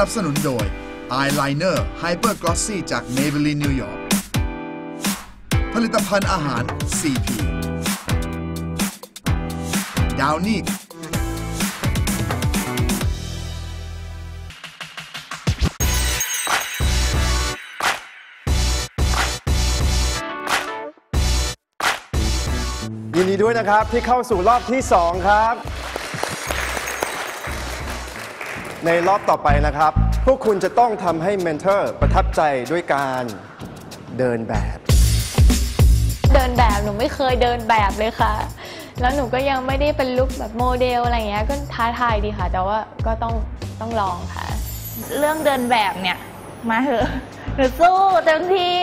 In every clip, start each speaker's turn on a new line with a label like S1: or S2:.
S1: นับสนุนโดย Eyeliner Hyper Glossy จาก Maybelline New York ผลิตภัณฑ์อาหาร CP ดาวนี่
S2: ยินดีด้วยนะครับที่เข้าสู่รอบที่ 2 ครับ ในรอบต่อไปนะครับ พวกคุณจะต้องทำให้เมนเทอร์ประทับใจด้วยการเดินแบบ
S3: เดินแบบหนูไม่เคยเดินแบบเลยค่ะ แล้วหนูก็ยังไม่ได้เป็นลุคแบบโมเดลอะไรเงี้ยก็ท้าทายดีค่ะ แต่ว่าก็ต้องต้องลองค่ะ
S4: เรื่องเดินแบบเนี่ยมาเถอะหนูสู้เต็มที่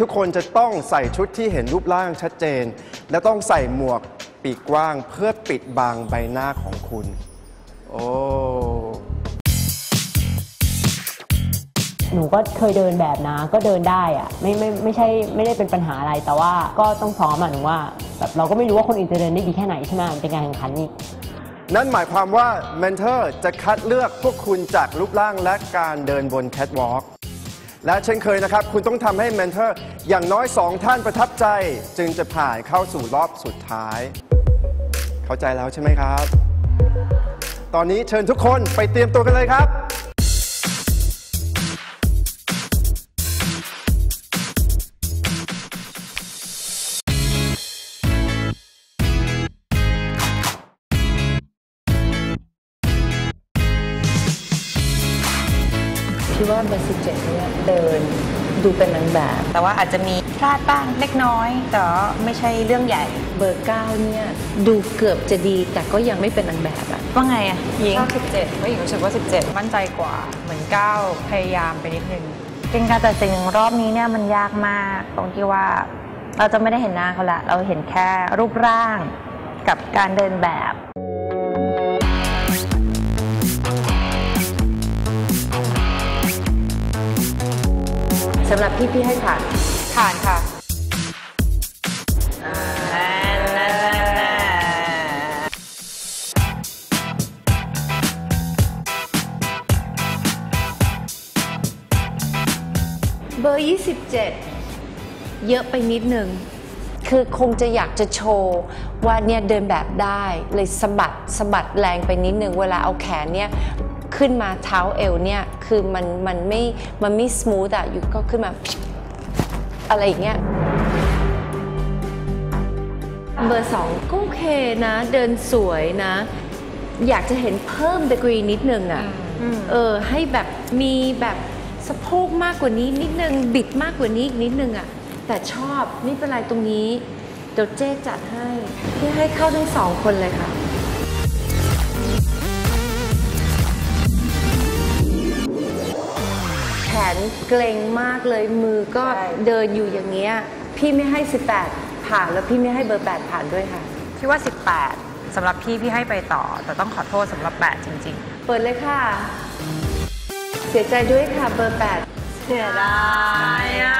S2: ทุกคนจะต้องใส่ชุดที่เห็นรูปร่างชัดเจน และต้องใส่หมวกปีกกว้างเพื่อปิดบังใบหน้าของคุณ โอ้
S5: หนูก็เคยเดินแบบนะ ก็เดินได้อะไม่ไม่ไม่ใช่ไม่ได้เป็นปัญหาอะไรแต่ว่าก็ต้องซ้อมอะหนูว่าแบบเราก็ไม่รู้ว่าคนอื่นจะเดินได้ดีแค่ไหนใช่ไหมมันเป็นการแข่งขันนี่
S2: นั่นหมายความว่าเมนเทอร์จะคัดเลือกพวกคุณจากรูปร่างและการเดินบนแคทวอล์กและเช่นเคยนะครับ คุณต้องทำให้เมนเทอร์อย่างน้อยสองท่านประทับใจ จึงจะผ่านเข้าสู่รอบสุดท้าย เข้าใจแล้วใช่ไหมครับ ตอนนี้เชิญทุกคนไปเตรียมตัวกันเลยครับ
S5: พี่ว่าเบอร์สิบเจ็ดเนี่ยเดินดูเป็นนางแบบ
S4: แต่ว่าอาจจะมีพลาดบ้างเล็กน้อย แต่ว่าไม่ใช่เรื่องใหญ่
S5: เบอร์เก้าเนี่ยดูเกือบจะดีแต่ก็ยังไม่เป็นนางแบบอะ
S4: ว่าไงอะยิง
S6: ชอบ17เพราะหญิงรู้สึกว่า 17 มั่นใจกว่าเหมือนก้าวพยายามไปนิดนึง
S4: เกณฑ์การตัดสินรอบนี้เนี่ยมันยากมากตรงที่ว่าเราจะไม่ได้เห็นหน้าเขาละ เราเห็นแค่รูปร่างกับการเดินแบบ
S5: สำหรับพี่พี่ให้ผ่าน
S6: ผ่านค่ะ
S5: เบอร์ 27 เยอะไปนิดนึง คือคงจะอยากจะโชว์ว่าเนี่ยเดินแบบได้เลยสะบัดสะบัดแรงไปนิดนึง เวลาเอาแขนเนี่ยขึ้นมาเท้าเอวเนี่ยคือมันมันไม่มันไม่สมูทอะอยู่ก็ขึ้นมาอะไรอย่างเงี้ยเบอร์สองก็โอเคนะ เดินสวยนะ อยากจะเห็นเพิ่มดีกรีนิดนึงอะ่ะเออให้แบบมีแบบ สะโพกมากกว่านี้นิดนึง บิดมากกว่านี้อีกนิดนึงอะ่ะ แต่ชอบไม่เป็นไรตรงนี้ เดี๋ยวเจ๊จัดให้ที่ให้เข้าทั้งสองคนเลยค่ะ แขนเกรงมากเลยมือก็
S6: ใช่
S5: เดินอยู่อย่างเงี้ย พี่ไม่ให้ 18 ผ่านแล้วพี่ไม่ให้เบอร์ 8 ผ่านด้วยค่ะ
S6: พี่ว่า 18สำหรับพี่พี่ให้ไปต่อ แต่ต้องขอโทษสำหรับ 8 จริง
S5: เปิดเลยค่ะ เสียใจด้วยค่ะเบอร์
S6: ๆเสียดายอะ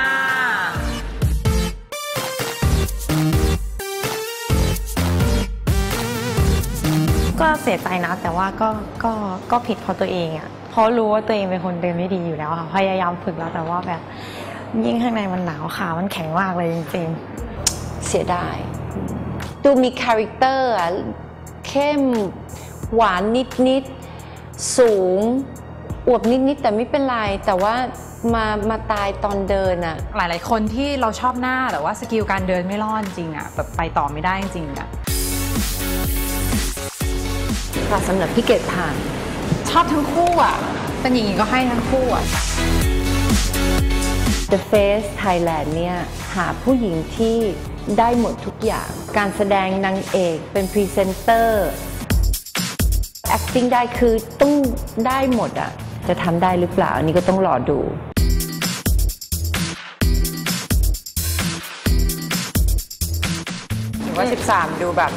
S4: ก็เสียใจนะ แต่ว่าก็ก็ก็ผิดเพราะตัวเองอะ่ะเพราะรู้ว่าตัวเองเป็นคนเดินไม่ดีอยู่แล้วค่ะพยายามฝึกแล้วแต่ว่าแบบ ยิ่งข้างในมันหนาวขามันแข็งมากเลยจริง
S5: 8เสียดายดูมีคาแรคเตอร์อะเข้มหวานนิดนิดๆสูง อวบนิดนิดๆแต่ไม่เป็นไรแต่ว่ามามาตายตอนเดินอะ
S6: หลาย ๆ คนที่เราชอบหน้าแต่ว่าสกิลการเดินไม่รอดจริงอะแบบไปต่อไม่ได้จริงอะ
S5: ค่ะสำหรับพี่เกดผ่าน
S6: ชอบทั้งคู่อะเป็นอย่างนี้ก็ให้ทั้งคู่อะ
S5: The Face Thailand เนี่ยหาผู้หญิงที่ได้หมดทุกอย่าง การแสดงนางเอกเป็นพรีเซนเตอร์ acting ได้คือต้องได้หมดอะ จะทำได้หรือเปล่า อันนี้ก็ต้องรอดู
S6: ถือว่า 13 ดูแบบ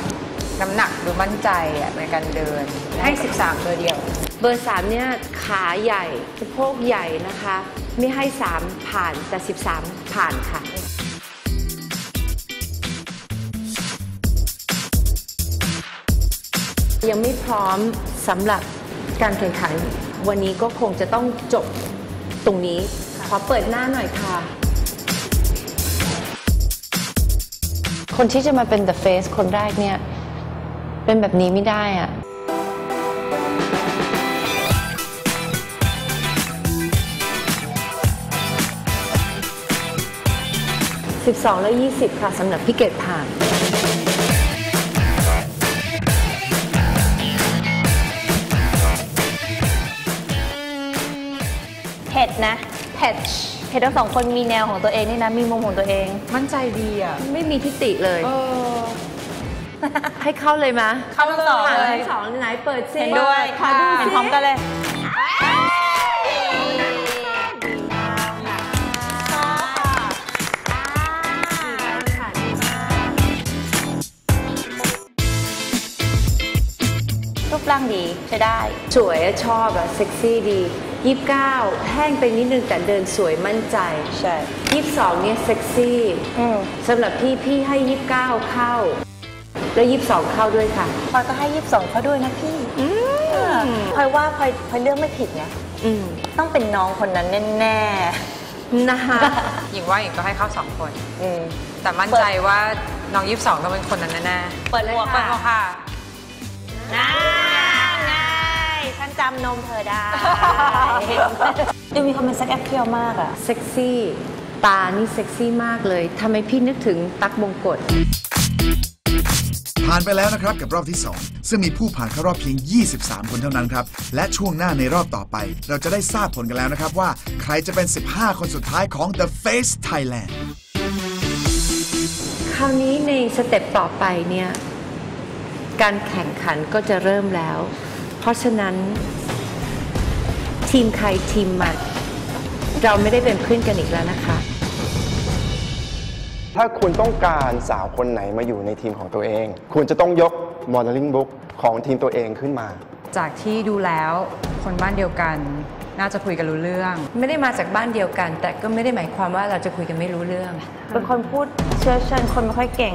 S6: น้ำหนักดูมั่นใจอะในการเดิน ให้ 13 ตัวเดียว
S5: เบอร์ 3 เนี่ยขาใหญ่สะโพกใหญ่นะคะ ไม่ให้ 3 ผ่านแต่ 13 ผ่านค่ะยังไม่พร้อมสำหรับการแข่งขัน วันนี้ก็คงจะต้องจบตรงนี้ ขอเปิดหน้าหน่อยค่ะ คนที่จะมาเป็น The Face คนแรกเนี่ย เป็นแบบนี้ไม่ได้อะ12 และ20 ค่ะสำหรับพี่เกดผ่าน
S3: นะเผ็ดเผ็ดทั้งสองคนมีแนวของตัวเองนี่นะ มีมุมของตัวเอง
S6: มั่นใจดีอะ
S5: ไม่มีทิฏฐิเลยให้เข้าเลยมะ
S3: เข้าทั้งสองเลย
S5: ทั้งสองไหนเปิดซิ
S3: เห็นด้วย
S5: ขอดู
S3: เห็น
S5: ซิ
S3: พร้อมกันเลยรูปร่างดีใช้ได้
S5: สวยอะชอบอะเซ็กซี่ดี 29แห้งไปนิดนึงแต่เดินสวยมั่นใจ
S3: ใช่
S5: 22เนี่ยเซ็กซี่
S3: อืม
S5: สำหรับพี่พี่ให้29เข้า แล้ว22เข้าด้วยค่ะ
S3: พลอยก็ให้ยี่สิบสองเขาด้วยนะพี่พลอยว่าพลอยพลอยเลือกไม่ผิดนะ
S5: อืม
S3: ต้องเป็นน้องคนนั้นแน่
S5: นะคะ
S6: หญิงว่าหญิงก็ให้เข้าสองคน
S3: ๆอืม
S6: แต่มั่นใจว่าน้องยี่สิบสองต้องเป็นคนนั้นแน่ๆ
S3: เปิดเลยค่ะ
S6: เปิดหัวค่ะ
S3: ง่ายง่ายฉัน จำนมเธอได้ดูมีความเป็นแซ็กแอปเพียวมากอะ
S5: เซ็กซี่ตานี่เซ็กซี่มากเลยทำให้พี่นึกถึงตั๊กบงกฎ
S1: ผ่านไปแล้วนะครับกับรอบที่ 2 ซึ่งมีผู้ผ่านเข้ารอบเพียง 23 คนเท่านั้นครับ และช่วงหน้าในรอบต่อไป เราจะได้ทราบผลกันแล้วนะครับว่า ใครจะเป็น 15 คนสุดท้ายของ The Face Thailand
S5: คราวนี้ในสเต็ปต่อไปเนี่ย การแข่งขันก็จะเริ่มแล้วเพ ราะฉะนั้นทีมใครทีมมันเราไม่ได้เป็นเพื่อนกันอีกแล้วนะคะ
S2: ถ้าคุณต้องการสาวคนไหนมาอยู่ในทีมของตัวเอง คุณจะต้องยก modeling book ของทีมตัวเองขึ้นมา
S6: จากที่ดูแล้วคนบ้านเดียวกันน่าจะคุยกันรู้เรื่อง
S5: ไม่ได้มาจากบ้านเดียวกัน แต่ก็ไม่ได้หมายความว่าเราจะคุยกันไม่รู้เรื่อง
S3: เป็นคนพูดเชื้อเชิญคนไม่ค่อยเก่ง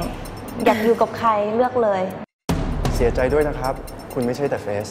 S3: อยากอยู่กับใครเลือกเลย
S2: เสียใจด้วยนะครับ คุณไม่ใช่แต่เฟส